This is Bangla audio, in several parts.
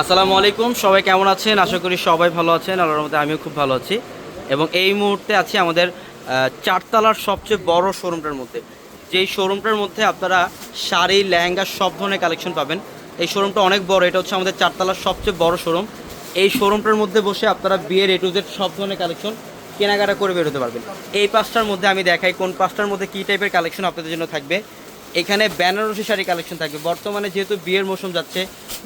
আসসালামু আলাইকুম, সবাই কেমন আছেন? আশা করি সবাই ভালো আছেন, আল্লাহর মধ্যে আমিও খুব ভালো আছি। এবং এই মুহূর্তে আছি আমাদের চারতলার সবচেয়ে বড় শোরুমটার মধ্যে। যেই শোরুমটার মধ্যে আপনারা শাড়ি, লেহেঙ্গা সব ধরনের কালেকশন পাবেন। এই শোরুমটা অনেক বড়, এটা হচ্ছে আমাদের চারতলার সবচেয়ে বড় শোরুম এই শোরুমটার মধ্যে বসে আপনারা বিয়ের এ টু জেড সব ধরনের কালেকশন কেনাকাটা করে বেরোতে পারবেন। এই পাঁচটার মধ্যে আমি দেখাই কোন পাঁচটার মধ্যে কী টাইপের কালেকশন আপনাদের জন্য থাকবে। এখানে বেনারসি শাড়ি কালেকশন থাকবে। বর্তমানে যেহেতু বিয়ের মৌসুম যাচ্ছে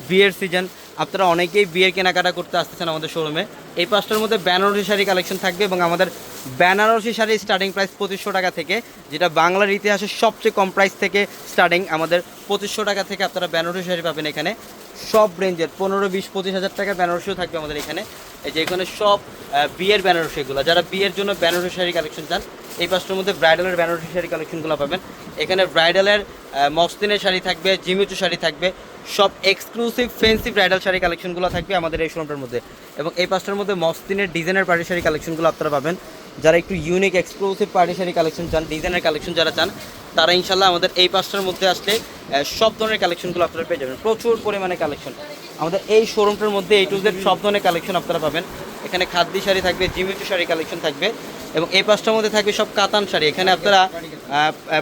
বিয়ের সিজন আপনারা অনেকেই বিয়ের কেনাকাটা করতে আসতেছেন আমাদের শোরুমে এই পাঁচটার মধ্যে বেনারসি শাড়ি কালেকশন থাকবে এবং আমাদের বেনারসি শাড়ি স্টার্টিং প্রাইস পঁচিশশো টাকা থেকে, যেটা বাংলার ইতিহাসে সবচেয়ে কম প্রাইস থেকে স্টার্টিং আমাদের পঁচিশশো টাকা থেকে আপনারা বেনারসি শাড়ি পাবেন এখানে। সব রেঞ্জের পনেরো, বিশ, পঁচিশ হাজার টাকার বেনারসিও থাকবে আমাদের এখানে। এই যে এখানে সব বিয়ের বেনারসিগুলো যারা বিয়ের জন্য বেনারসি শাড়ি কালেকশন চান, এই পাঁচটার মধ্যে ব্রাইডালের বেনারসি শাড়ি কালেকশনগুলো পাবেন। এখানে ব্রাইডালের মসলিনের শাড়ি থাকবে, জিমিচু শাড়ি থাকবে, সব এক্সক্লুসিভ ফেন্সি ব্রাইডাল শাড়ি কালেকশনগুলো থাকবে আমাদের এই শোরুমটার মধ্যে। এবং এই পাঁচটার মধ্যে মসলিনের ডিজাইনের পার্টি শাড়ি কালেকশনগুলো আপনারা পাবেন। যারা একটু unique exclusive party sari collection চান ডিজাইনের কালেকশন যারা চান, তারা ইনশাল্লাহ আমাদের এই পাঁচটার মধ্যে আসলে সব ধরনের কালেকশনগুলো আপনারা পেয়ে যাবেন। প্রচুর পরিমাণে কালেকশন আমাদের এই শোরুমটার মধ্যে এই টু জেড সব ধরনের কালেকশন আপনারা পাবেন। এখানে খাদ্যি শাড়ি থাকবে, জিমিচু শাড়ি কালেকশন থাকবে এবং এই পাঁচটার মধ্যে থাকবে সব কাতান শাড়ি। এখানে আপনারা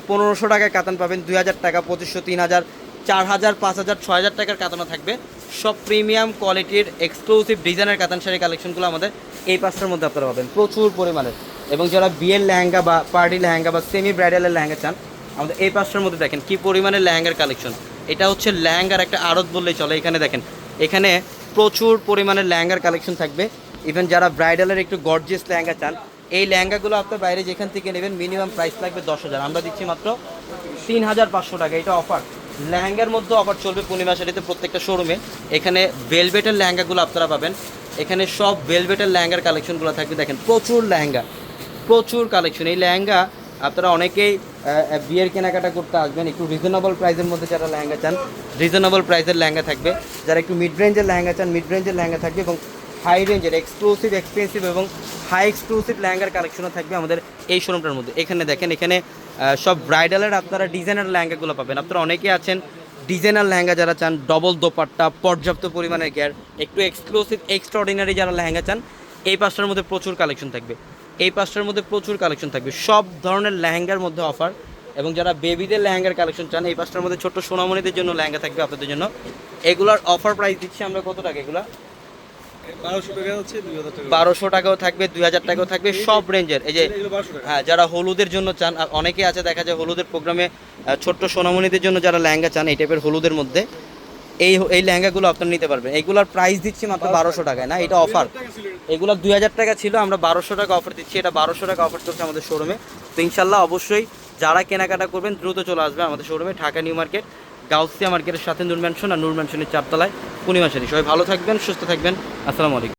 পনেরোশো টাকায় কাতান পাবেন, দুই হাজার টাকা, পঁচিশশো, তিন হাজার, চার হাজার, পাঁচ হাজার, ছয় হাজার টাকার কাতানো থাকবে। সব প্রিমিয়াম কোয়ালিটির এক্সক্লুসিভ ডিজাইনের কাতান শাড়ি কালেকশনগুলো আমাদের এই পাঁচটার মধ্যে আপনারা পাবেন। প্রচুর পরিমাণের এবং যারা বিয়ের লেহেঙ্গা বা পার্টি লেহেঙ্গা বা সেমি ব্রাইডালের লেহেঙ্গা চান, আমাদের এই পাঁচটার মধ্যে দেখেন কি পরিমাণের লেহেঙ্গার কালেকশন এটা হচ্ছে লেহেঙ্গার একটা আড়ত বললেই চলে। এখানে দেখেন, এখানে প্রচুর পরিমাণের লেহেঙ্গার কালেকশন থাকবে। ইভেন যারা ব্রাইডালের একটু গর্জিয়াস লেহেঙ্গা চান, এই লেহেঙ্গাগুলো আপনার বাইরে যেখান থেকে নেবেন মিনিমাম প্রাইস লাগবে দশ হাজার। আমরা দিচ্ছি মাত্র তিন হাজার পাঁচশো টাকা। এটা অফার লেহেঙ্গার মধ্যে অফার চলবে পূর্ণিমা শাড়িতে প্রত্যেকটা শোরুমে এখানে ভেলভেটের লেহেঙ্গাগুলো আপনারা পাবেন। এখানে সব ভেলভেটের লেহেঙ্গার কালেকশনগুলো থাকবে। দেখেন, প্রচুর লেহেঙ্গা। প্রচুর কালেকশন এই লেহেঙ্গা আপনারা অনেকেই বিয়ের কেনাকাটা করতে আসবেন। একটু রিজনেবল প্রাইসের মধ্যে যারা লেহেঙ্গা চান রিজনেবল প্রাইসের লেহেঙ্গা থাকবে। যারা একটু মিড রেঞ্জের লেহেঙ্গা চান মিড রেঞ্জের লেহেঙ্গা থাকবে এবং হাই রেঞ্জের এক্সক্লুসিভ এক্সপেন্সিভ এবং হাই এক্সক্লুসিভ লেহেঙ্গার কালেকশনও থাকবে আমাদের এই শোরুমটার মধ্যে। এখানে দেখেন, এখানে সব ব্রাইডালের আপনারা ডিজাইনার লেহেঙ্গাগুলো পাবেন। আপনারা অনেকেই আছেন ডিজাইনার লেহেঙ্গা যারা চান ডবল দোপাট্টা, পর্যাপ্ত পরিমাণের গ্যার একটু এক্সক্লুসিভ এক্সট্রাঅর্ডিনারি যারা লেহেঙ্গা চান, এই পাঁচটার মধ্যে প্রচুর কালেকশন থাকবে। এই পাঁচটার মধ্যে প্রচুর কালেকশন থাকবে। সব ধরনের লেহেঙ্গার মধ্যে অফার এবং যারা বেবিদের লেহেঙ্গার কালেকশন চান, এই পাঁচটার মধ্যে ছোট্ট সোনামণিদের জন্য লেহেঙ্গা থাকবে আপনাদের জন্য। এগুলার অফার প্রাইস দিচ্ছি আমরা কত টাকা এগুলা? বারোশো টাকাও থাকবে দুই হাজার টাকাও থাকবে সব রেঞ্জের। এই যে হ্যাঁ যারা হলুদের জন্য চান আর অনেকে আছে দেখা যায় হলুদের প্রোগ্রামে ছোট্ট সোনামণিদের জন্য যারা লেহেঙ্গা চান এই টাইপের হলুদের মধ্যে এই এই লেহেঙ্গাগুলো আপনারা নিতে পারবেন। এগুলোর প্রাইস দিচ্ছি মাত্র বারোশো টাকায় না? এটা অফার এগুলো দুই হাজার টাকা ছিল আমরা বারোশো টাকা অফার দিচ্ছি। এটা বারোশো টাকা অফার চলছে আমাদের শোরুমে তো ইনশাল্লাহ অবশ্যই যারা কেনাকাটা করবেন দ্রুত চলে আসবে আমাদের শোরুমে ঢাকা নিউ মার্কেট। গাউসিয়া মার্কেটের সাথে নূর ম্যানশন আর নূর ম্যানশনের চারতলায় পূর্ণিমা শাড়ি সবাই ভালো থাকবেন, সুস্থ থাকবেন। আসসালামু আলাইকুম।